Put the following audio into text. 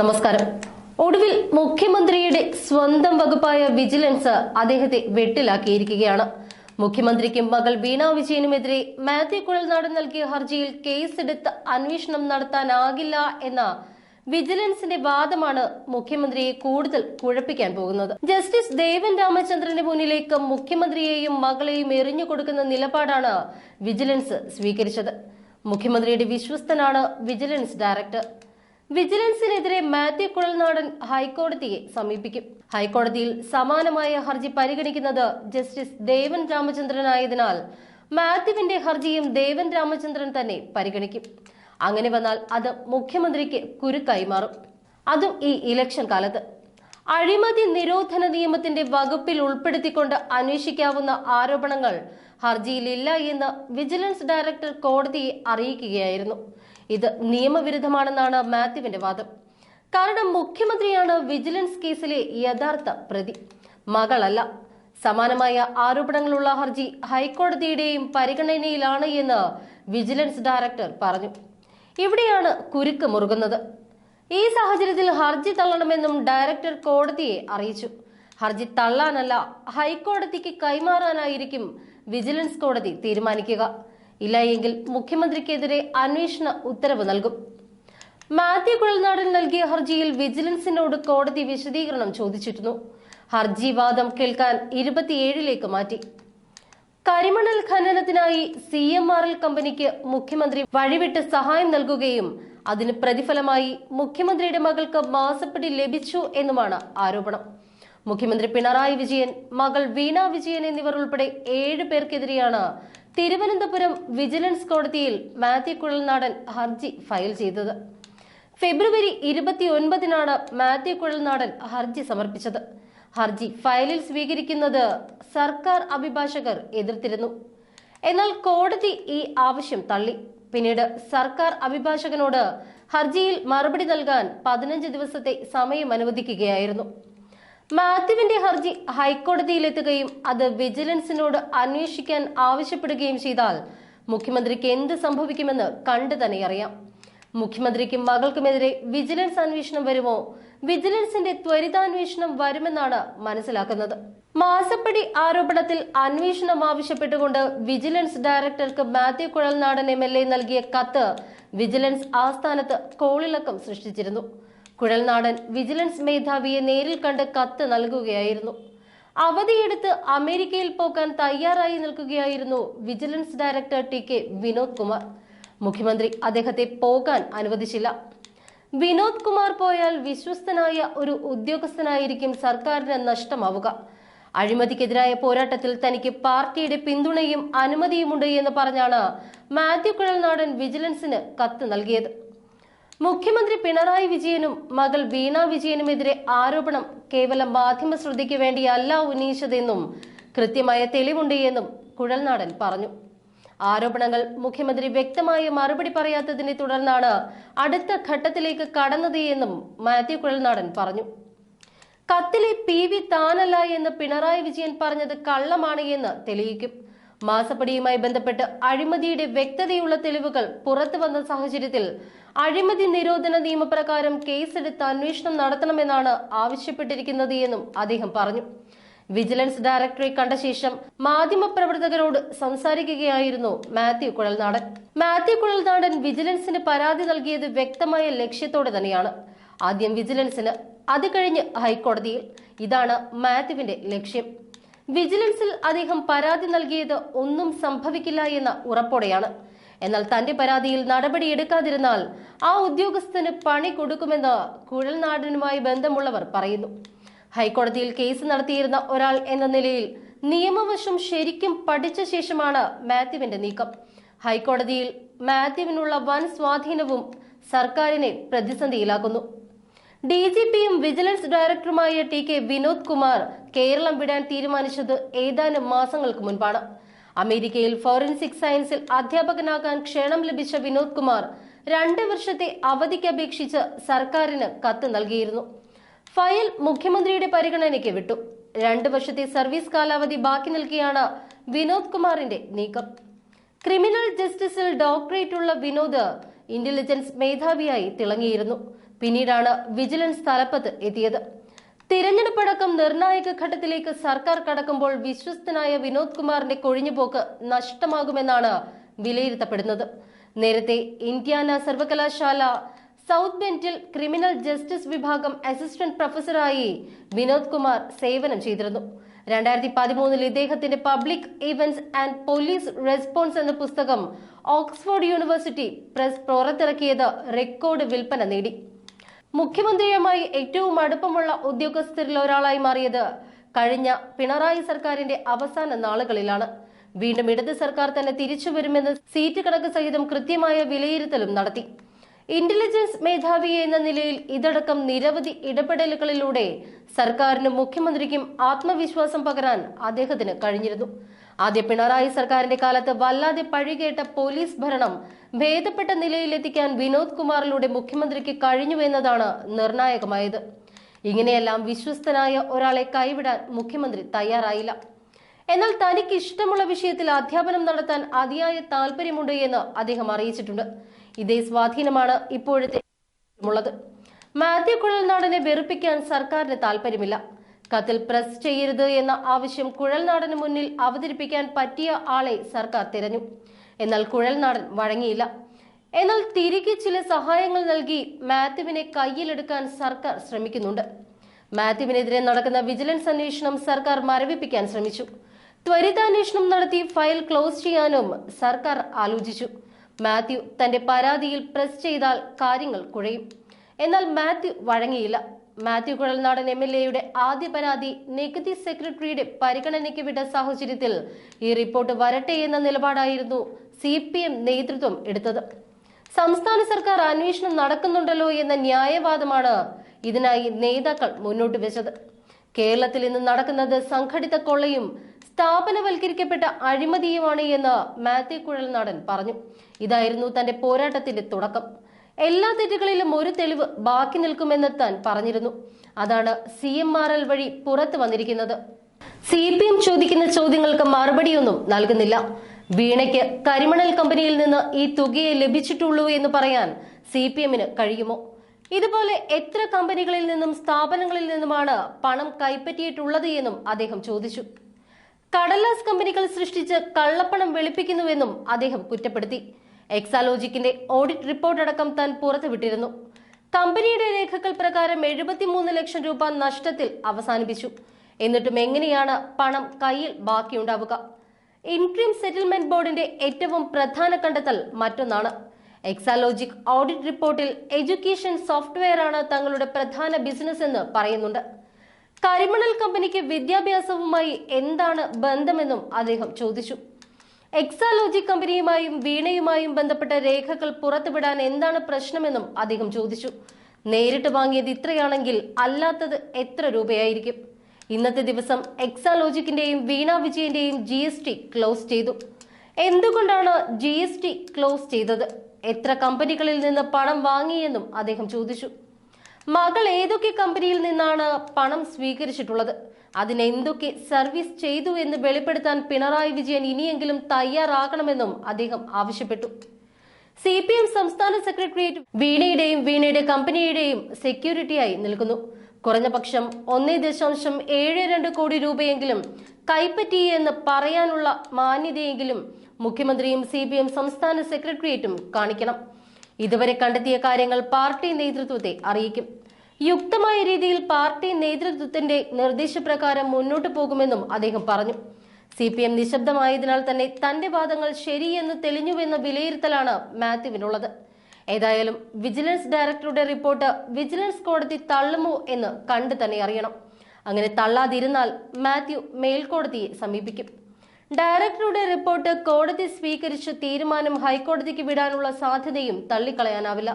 നമസ്കാരം. ഒടുവിൽ മുഖ്യമന്ത്രിയുടെ സ്വന്തം വകുപ്പായ വിജിലൻസ് അദ്ദേഹത്തെ വെട്ടിലാക്കിയിരിക്കുകയാണ്. മുഖ്യമന്ത്രിക്കും മകൾ വീണ വിജയനുമെതിരെ മാത്യു കുഴൽനാടൻ നൽകിയ ഹർജിയിൽ കേസെടുത്ത് അന്വേഷണം നടത്താനാകില്ല എന്ന വിജിലൻസിന്റെ വാദമാണ് മുഖ്യമന്ത്രിയെ കൂടുതൽ കുഴപ്പിക്കാൻ പോകുന്നത്. ജസ്റ്റിസ് ദേവൻ രാമചന്ദ്രന്റെ മുന്നിലേക്ക് മുഖ്യമന്ത്രിയെയും മകളെയും എറിഞ്ഞു കൊടുക്കുന്ന നിലപാടാണ് വിജിലൻസ് സ്വീകരിച്ചത്. മുഖ്യമന്ത്രിയുടെ വിശ്വസ്തനാണ് വിജിലൻസ് ഡയറക്ടർ. വിജിലൻസിനെതിരെ മാത്യു കുഴൽനാടൻ ഹൈക്കോടതിയെ സമീപിക്കും. ഹൈക്കോടതിയിൽ സമാനമായ ഹർജി പരിഗണിക്കുന്നത് ജസ്റ്റിസ് ദേവൻ രാമചന്ദ്രനായതിനാൽ മാത്യുവിന്റെ ഹർജിയും ദേവൻ രാമചന്ദ്രൻ തന്നെ പരിഗണിക്കും. അങ്ങനെ വന്നാൽ അത് മുഖ്യമന്ത്രിക്ക് കുരുക്കായി മാറും. അതും ഈ ഇലക്ഷൻ കാലത്ത്. അഴിമതി നിരോധന നിയമത്തിന്റെ വകുപ്പിൽ ഉൾപ്പെടുത്തിക്കൊണ്ട് അന്വേഷിക്കാവുന്ന ആരോപണങ്ങൾ ഹർജിയിലില്ല എന്ന് വിജിലൻസ് ഡയറക്ടർ കോടതിയെ അറിയിക്കുകയായിരുന്നു. ഇത് നിയമവിരുദ്ധമാണെന്നാണ് മാത്യുവിന്റെ വാദം. കാരണം മുഖ്യമന്ത്രിയാണ് വിജിലൻസ് കേസിലെ യഥാർത്ഥ പ്രതി. മകളല്ല. സമാനമായ ആരോപണങ്ങളുള്ള ഹർജി ഹൈക്കോടതിയുടെയും പരിഗണനയിലാണ് എന്ന് വിജിലൻസ് ഡയറക്ടർ പറഞ്ഞു. ഇവിടെയാണ് കുരുക്ക് മുറുകുന്നത്. ഈ സാഹചര്യത്തിൽ ഹർജി തള്ളണമെന്നും ഡയറക്ടർ കോടതിയെ അറിയിച്ചു. ഹർജി തള്ളാനല്ല ഹൈക്കോടതിക്ക് കൈമാറാനായിരിക്കും വിജിലൻസ് കോടതി തീരുമാനിക്കുക. ഇല്ലായെങ്കിൽ മുഖ്യമന്ത്രിക്കെതിരെ അന്വേഷണ ഉത്തരവ് നൽകും. മാത്യു കുഴൽനാടൻ നൽകിയ ഹർജിയിൽ വിജിലൻസിനോട് കോടതി വിശദീകരണം ചോദിച്ചിരുന്നു. ഹർജി വാദം കേൾക്കാൻ ഇരുപത്തിയേഴിലേക്ക് മാറ്റി. കരിമണൽ ഖനനത്തിനായി സി എം ആർ എൽ കമ്പനിക്ക് മുഖ്യമന്ത്രി വഴിവിട്ട് സഹായം നൽകുകയും അതിന് പ്രതിഫലമായി മുഖ്യമന്ത്രിയുടെ മകൾക്ക് മാസപ്പടി ലഭിച്ചു എന്നുമാണ് ആരോപണം. മുഖ്യമന്ത്രി പിണറായി വിജയൻ മകൾ വീണ വിജയൻ എന്നിവർ ഉൾപ്പെടെ ഏഴ് പേർക്കെതിരെയാണ് തിരുവനന്തപുരം വിജിലൻസ് കോടതിയിൽ മാത്യു കുഴൽനാടൻ ഹർജി ഫയൽ ചെയ്തത്. ഫെബ്രുവരി ഇരുപത്തിയൊൻപതിനാണ് മാത്യു കുഴൽനാടൻ ഹർജി സമർപ്പിച്ചത്. ഹർജി ഫയലിൽ സ്വീകരിക്കുന്നത് സർക്കാർ അഭിഭാഷകർ എതിർത്തിരുന്നു. എന്നാൽ കോടതി ഈ ആവശ്യം തള്ളി. പിന്നീട് സർക്കാർ അഭിഭാഷകനോട് ഹർജിയിൽ മറുപടി നൽകാൻ പതിനഞ്ച് ദിവസത്തെ സമയം അനുവദിക്കുകയായിരുന്നു. മാത്യുവിന്റെ ഹർജി ഹൈക്കോടതിയിലെത്തുകയും അത് വിജിലൻസിനോട് അന്വേഷിക്കാൻ ആവശ്യപ്പെടുകയും ചെയ്താൽ മുഖ്യമന്ത്രിക്ക് എന്ത് സംഭവിക്കുമെന്ന് കണ്ടു തന്നെ അറിയാം. മുഖ്യമന്ത്രിക്കും മകൾക്കുമെതിരെ വിജിലൻസ് അന്വേഷണം വരുമോ? വിജിലൻസിന്റെ ത്വരിതാന്വേഷണം വരുമെന്നാണ് മനസ്സിലാക്കുന്നത്. മാസപ്പടി ആരോപണത്തിൽ അന്വേഷണം ആവശ്യപ്പെട്ടുകൊണ്ട് വിജിലൻസ് ഡയറക്ടർക്ക് Mathew Kuzhalnadan M L A നൽകിയ കത്ത് വിജിലൻസ് ആസ്ഥാനത്ത് കോളിളക്കം സൃഷ്ടിച്ചിരുന്നു. കുഴൽനാടൻ വിജിലൻസ് മേധാവിയെ നേരിൽ കണ്ട് കത്ത് നൽകുകയായിരുന്നു. അവധിയെടുത്ത് അമേരിക്കയിൽ പോകാൻ തയ്യാറായി നിൽക്കുകയായിരുന്നു vigilance director T K Vinod Kumar. മുഖ്യമന്ത്രി അദ്ദേഹത്തെ പോകാൻ അനുവദിച്ചില്ല. വിനോദ് കുമാർ പോയാൽ വിശ്വസ്തനായ ഒരു ഉദ്യോഗസ്ഥനായിരിക്കും സർക്കാരിന് നഷ്ടമാവുക. അഴിമതിക്കെതിരായ പോരാട്ടത്തിൽ തനിക്ക് പാർട്ടിയുടെ പിന്തുണയും അനുമതിയുമുണ്ട് എന്ന് പറഞ്ഞാണ് മാത്യു കുഴൽനാടൻ വിജിലൻസിന് കത്ത് നൽകിയത്. മുഖ്യമന്ത്രി പിണറായി വിജയനും മകൾ വീണ വിജയനുമെതിരെ ആരോപണം കേവലം മാധ്യമ ശ്രദ്ധയ്ക്ക് വേണ്ടിയല്ല ഉന്നയിച്ചതെന്നും കൃത്യമായ തെളിവുണ്ട് എന്നും കുഴൽനാടൻ പറഞ്ഞു. ആരോപണങ്ങൾ മുഖ്യമന്ത്രി വ്യക്തമായ മറുപടി പറയാത്തതിനെ തുടർന്നാണ് അടുത്ത ഘട്ടത്തിലേക്ക് കടന്നത് എന്നും മാത്യു കുഴൽനാടൻ പറഞ്ഞു. കത്തിലെ പി വി താനല്ല എന്ന് പിണറായി വിജയൻ പറഞ്ഞത് കള്ളമാണ് എന്ന് തെളിയിക്കും. മാസപ്പടിയുമായി ബന്ധപ്പെട്ട് അഴിമതിയുടെ വ്യക്തതയുള്ള തെളിവുകൾ പുറത്തു വന്ന സാഹചര്യത്തിൽ അഴിമതി നിരോധന നിയമപ്രകാരം കേസെടുത്ത് അന്വേഷണം നടത്തണമെന്നാണ് ആവശ്യപ്പെട്ടിരിക്കുന്നത് എന്നും അദ്ദേഹം പറഞ്ഞു. വിജിലൻസ് ഡയറക്ടറെ കണ്ട ശേഷം മാധ്യമപ്രവർത്തകരോട് സംസാരിക്കുകയായിരുന്നു മാത്യു കുഴൽനാടൻ. മാത്യു കുഴൽനാടൻ വിജിലൻസിന് പരാതി നൽകിയത് വ്യക്തമായ ലക്ഷ്യത്തോടെ തന്നെയാണ്. ആദ്യം വിജിലൻസിന് അത് കഴിഞ്ഞ് ഹൈക്കോടതിയിൽ. ഇതാണ് മാത്യുവിന്റെ ലക്ഷ്യം. വിജിലൻസിൽ അദ്ദേഹം പരാതി നൽകിയത് ഒന്നും സംഭവിക്കില്ല എന്ന ഉറപ്പോടെയാണ്. എന്നാൽ തന്റെ പരാതിയിൽ നടപടി എടുക്കാതിരുന്നാൽ ആ ഉദ്യോഗസ്ഥന് പണി കൊടുക്കുമെന്ന് കുഴൽനാടനുമായി ബന്ധമുള്ളവർ പറയുന്നു. ഹൈക്കോടതിയിൽ കേസ് നടത്തിയിരുന്ന ഒരാൾ എന്ന നിലയിൽ നിയമവശം ശരിക്കും പഠിച്ച ശേഷമാണ് മാത്യുവിന്റെ നീക്കം. ഹൈക്കോടതിയിൽ മാത്യുവിനുള്ള വൻ സ്വാധീനവും സർക്കാരിനെ പ്രതിസന്ധിയിലാക്കുന്നു. ഡി ജി പിയും വിജിലൻസ് ഡയറക്ടറുമായ ടി കെ വിനോദ് കുമാർ കേരളം വിടാൻ തീരുമാനിച്ചത് ഏതാനും മാസങ്ങൾക്ക് മുൻപാണ്. അമേരിക്കയിൽ ഫോറൻസിക് സയൻസിൽ അധ്യാപകനാകാൻ ക്ഷണം ലഭിച്ച വിനോദ് കുമാർ രണ്ട് വർഷത്തെ അവധിക്ക് അപേക്ഷിച്ച് സർക്കാരിന് കത്ത് നൽകിയിരുന്നു. ഫയൽ മുഖ്യമന്ത്രിയുടെ പരിഗണനയ്ക്ക് വിട്ടു. രണ്ട് വർഷത്തെ സർവീസ് കാലാവധി ബാക്കി നിൽക്കെയാണ് വിനോദ് കുമാറിന്റെ നീക്കം. ക്രിമിനൽ ജസ്റ്റിസിൽ ഡോക്ടറേറ്റ് ഉള്ള വിനോദ് ഇന്റലിജൻസ് മേധാവിയായി തിളങ്ങിയിരുന്നു. പിന്നീടാണ് വിജിലൻസ് തലപ്പത്ത് എത്തിയത്. തിരഞ്ഞെടുപ്പടക്കം നിർണായക ഘട്ടത്തിലേക്ക് സർക്കാർ കടക്കുമ്പോൾ വിശ്വസ്തനായ വിനോദ് കുമാറിന്റെ കൊഴിഞ്ഞുപോക്ക് നഷ്ടമാകുമെന്നാണ് വിലയിരുത്തപ്പെടുന്നത്. നേരത്തെ ഇന്ത്യാന സർവകലാശാല സൗത്ത് ബെന്റിൽ ക്രിമിനൽ ജസ്റ്റിസ് വിഭാഗം അസിസ്റ്റന്റ് പ്രൊഫസറായി വിനോദ് കുമാർ സേവനം ചെയ്തിരുന്നു. രണ്ടായിരത്തി പതിമൂന്നിൽ ഇദ്ദേഹത്തിന്റെ public events and police response എന്ന പുസ്തകം ഓക്സ്ഫോർഡ് യൂണിവേഴ്സിറ്റി പ്രസ് പുറത്തിറക്കിയത് റെക്കോർഡ് വിൽപ്പന നേടി. മുഖ്യമന്ത്രിയുമായി ഏറ്റവും അടുപ്പമുള്ള ഉദ്യോഗസ്ഥരിൽ ഒരാളായി മാറിയത് കഴിഞ്ഞ പിണറായി സർക്കാരിന്റെ അവസാന നാളുകളിലാണ്. വീണ്ടും ഇടത് സർക്കാർ തന്നെ തിരിച്ചു വരുമെന്ന് സീറ്റ് കണക്ക് സഹിതം കൃത്യമായ വിലയിരുത്തലും നടത്തി. ഇന്റലിജൻസ് മേധാവി എന്ന നിലയിൽ ഇതടക്കം നിരവധി ഇടപെടലുകളിലൂടെ സർക്കാരിനും മുഖ്യമന്ത്രിക്കും ആത്മവിശ്വാസം പകരാൻ അദ്ദേഹത്തിന് കഴിഞ്ഞിരുന്നു. ആദ്യ പിണറായി സർക്കാരിന്റെ കാലത്ത് വല്ലാതെ പഴികേട്ട പോലീസ് ഭരണം ഭേദപ്പെട്ട നിലയിലെത്തിക്കാൻ വിനോദ് കുമാറിലൂടെ മുഖ്യമന്ത്രിക്ക് കഴിഞ്ഞു എന്നതാണ് നിർണായകമായത്. ഇങ്ങനെയെല്ലാം വിശ്വസ്തനായ ഒരാളെ കൈവിടാൻ മുഖ്യമന്ത്രി തയ്യാറായില്ല. എന്നാൽ തനിക്ക് ഇഷ്ടമുള്ള വിഷയത്തിൽ അധ്യാപനം നടത്താൻ അതിയായ താല്പര്യമുണ്ട് എന്ന് അദ്ദേഹം അറിയിച്ചിട്ടുണ്ട്. ഇതേ സ്വാധീനമാണ് ഇപ്പോഴത്തെ ഉള്ളത്. മാത്യു കുഴൽനാടനെ വെറുപ്പിക്കാൻ സർക്കാരിന് താല്പര്യമില്ല കത്തിൽ പ്രസ് ചെയ്യരുത് എന്ന ആവശ്യം കുഴൽനാടന് മുന്നിൽ അവതരിപ്പിക്കാൻ പറ്റിയ ആളെ സർക്കാർ തിരഞ്ഞു. എന്നാൽ കുഴൽനാടൻ വഴങ്ങിയില്ല. എന്നാൽ തിരികെ ചില സഹായങ്ങൾ നൽകി മാത്യുവിനെ കയ്യിലെടുക്കാൻ സർക്കാർ ശ്രമിക്കുന്നുണ്ട്. മാത്യുവിനെതിരെ നടക്കുന്ന വിജിലൻസ് അന്വേഷണം സർക്കാർ മരവിപ്പിക്കാൻ ശ്രമിച്ചു. ത്വരിതാന്വേഷണം നടത്തി ഫയൽ ക്ലോസ് ചെയ്യാനും സർക്കാർ ആലോചിച്ചു. മാത്യു തന്റെ പരാതിയിൽ പ്രസ് ചെയ്താൽ കാര്യങ്ങൾ കുഴയും. എന്നാൽ മാത്യു വഴങ്ങിയില്ല. മാത്യു കുഴൽനാടൻ എം എൽ എയുടെ ആദ്യ പരാതി നികുതി സെക്രട്ടറിയുടെ പരിഗണനയ്ക്ക് വിട്ട സാഹചര്യത്തിൽ ഈ റിപ്പോർട്ട് വരട്ടെ എന്ന നിലപാടായിരുന്നു സി പി എം നേതൃത്വം എടുത്തത്. സംസ്ഥാന സർക്കാർ അന്വേഷണം നടക്കുന്നുണ്ടല്ലോ എന്ന ന്യായവാദമാണ് ഇതിനായി നേതാക്കൾ മുന്നോട്ട് വെച്ചത്. കേരളത്തിൽ ഇന്ന് നടക്കുന്നത് സംഘടിത കൊള്ളയും സ്ഥാപനവൽക്കരിക്കപ്പെട്ട അഴിമതിയുമാണ് എന്ന് മാത്യു കുഴൽനാടൻ പറഞ്ഞു. ഇതായിരുന്നു തന്റെ പോരാട്ടത്തിന്റെ തുടക്കം. എല്ലാ തെറ്റുകളിലും ഒരു തെളിവ് ബാക്കി നിൽക്കുമെന്ന് താൻ പറഞ്ഞിരുന്നു. അതാണ് സി എം ആർ എൽ വഴി പുറത്തു വന്നിരിക്കുന്നത്. സി പി എം ചോദിക്കുന്ന ചോദ്യങ്ങൾക്ക് മറുപടിയൊന്നും നൽകുന്നില്ല. വീണയ്ക്ക് കരിമണൽ കമ്പനിയിൽ നിന്ന് ഈ തുകയെ ലഭിച്ചിട്ടുള്ളൂ എന്ന് പറയാൻ സി പി എമ്മിന് കഴിയുമോ? ഇതുപോലെ എത്ര കമ്പനികളിൽ നിന്നും സ്ഥാപനങ്ങളിൽ നിന്നുമാണ് പണം കൈപ്പറ്റിയിട്ടുള്ളത് എന്നും അദ്ദേഹം ചോദിച്ചു. കടലാസ് കമ്പനികൾ സൃഷ്ടിച്ച് കള്ളപ്പണം വെളുപ്പിക്കുന്നുവെന്നും അദ്ദേഹം കുറ്റപ്പെടുത്തി. എക്സാലോജിക്കിന്റെ ഓഡിറ്റ് റിപ്പോർട്ട് അടക്കം താൻ പുറത്തുവിട്ടിരുന്നു കമ്പനിയുടെ രേഖകൾ പ്രകാരം എഴുപത്തിമൂന്ന് ലക്ഷം രൂപ നഷ്ടത്തിൽ അവസാനിപ്പിച്ചു. എന്നിട്ടും എങ്ങനെയാണ് പണം കയ്യിൽ ബാക്കിയുണ്ടാവുക? ഇൻട്രീം സെറ്റിൽമെന്റ് ബോർഡിന്റെ ഏറ്റവും പ്രധാന കണ്ടെത്തൽ മറ്റൊന്നാണ്. എക്സാലോജിക് ഓഡിറ്റ് റിപ്പോർട്ടിൽ എഡ്യൂക്കേഷൻ സോഫ്റ്റ്വെയർ ആണ് തങ്ങളുടെ പ്രധാന ബിസിനസ് എന്ന് പറയുന്നുണ്ട്. കരിമണൽ കമ്പനിക്ക് വിദ്യാഭ്യാസവുമായി എന്താണ് ബന്ധമെന്നും അദ്ദേഹം ചോദിച്ചു. എക്സാലോജി കമ്പനിയുമായും വീണയുമായും ബന്ധപ്പെട്ട രേഖകൾ പുറത്തുവിടാൻ എന്താണ് പ്രശ്നമെന്നും അദ്ദേഹം ചോദിച്ചു. നേരിട്ട് വാങ്ങിയത് ഇത്രയാണെങ്കിൽ അല്ലാത്തത് എത്ര രൂപയായിരിക്കും? ഇന്നത്തെ ദിവസം എക്സാലോജിക്കിന്റെയും വീണ വിജയന്റെയും ജി എസ് ടി ക്ലോസ് ചെയ്തു. എന്തുകൊണ്ടാണ് ജി എസ് ടി ക്ലോസ് ചെയ്തത്? എത്ര കമ്പനികളിൽ നിന്ന് പണം വാങ്ങിയെന്നും അദ്ദേഹം ചോദിച്ചു. മകൾ ഏതൊക്കെ കമ്പനിയിൽ നിന്നാണ് പണം സ്വീകരിച്ചിട്ടുള്ളത്? അതിനെന്തൊക്കെ സർവീസ് ചെയ്തു എന്ന് വെളിപ്പെടുത്താൻ പിണറായി വിജയൻ ഇനിയെങ്കിലും തയ്യാറാകണമെന്നും അദ്ദേഹം ആവശ്യപ്പെട്ടു. സി പി എം സംസ്ഥാന സെക്രട്ടേറിയറ്റ് വീണയുടെയും വീണയുടെ കമ്പനിയുടെയും സെക്യൂരിറ്റിയായി നിൽക്കുന്നു. കുറഞ്ഞ പക്ഷം ഒന്നേ ദശാംശം ഏഴ് രണ്ട് കോടി രൂപയെങ്കിലും കൈപ്പറ്റി എന്ന് പറയാനുള്ള മാന്യതയെങ്കിലും മുഖ്യമന്ത്രിയും സി പി എം സംസ്ഥാന സെക്രട്ടേറിയറ്റും കാണിക്കണം. ഇതുവരെ കണ്ടെത്തിയ കാര്യങ്ങൾ പാർട്ടി നേതൃത്വത്തെ അറിയിക്കും. യുക്തമായ രീതിയിൽ പാർട്ടി നേതൃത്വത്തിന്റെ നിർദ്ദേശപ്രകാരം മുന്നോട്ടു പോകുമെന്നും അദ്ദേഹം പറഞ്ഞു. സി പി എം നിശബ്ദമായതിനാൽ തന്നെ തന്റെ വാദങ്ങൾ ശരിയെന്ന് തെളിഞ്ഞുവെന്ന വിലയിരുത്തലാണ് മാത്യുവിനുള്ളത്. ഏതായാലും വിജിലൻസ് ഡയറക്ടറുടെ റിപ്പോർട്ട് വിജിലൻസ് കോടതി തള്ളുമോ എന്ന് കണ്ടു തന്നെ അറിയണം. അങ്ങനെ തള്ളാതിരുന്നാൽ മാത്യു മേൽക്കോടതിയെ സമീപിക്കും. ഡയറക്ടറുടെ റിപ്പോർട്ട് കോടതി സ്വീകരിച്ച് തീരുമാനം ഹൈക്കോടതിക്ക് വിടാനുള്ള സാധ്യതയും തള്ളിക്കളയാനാവില്ല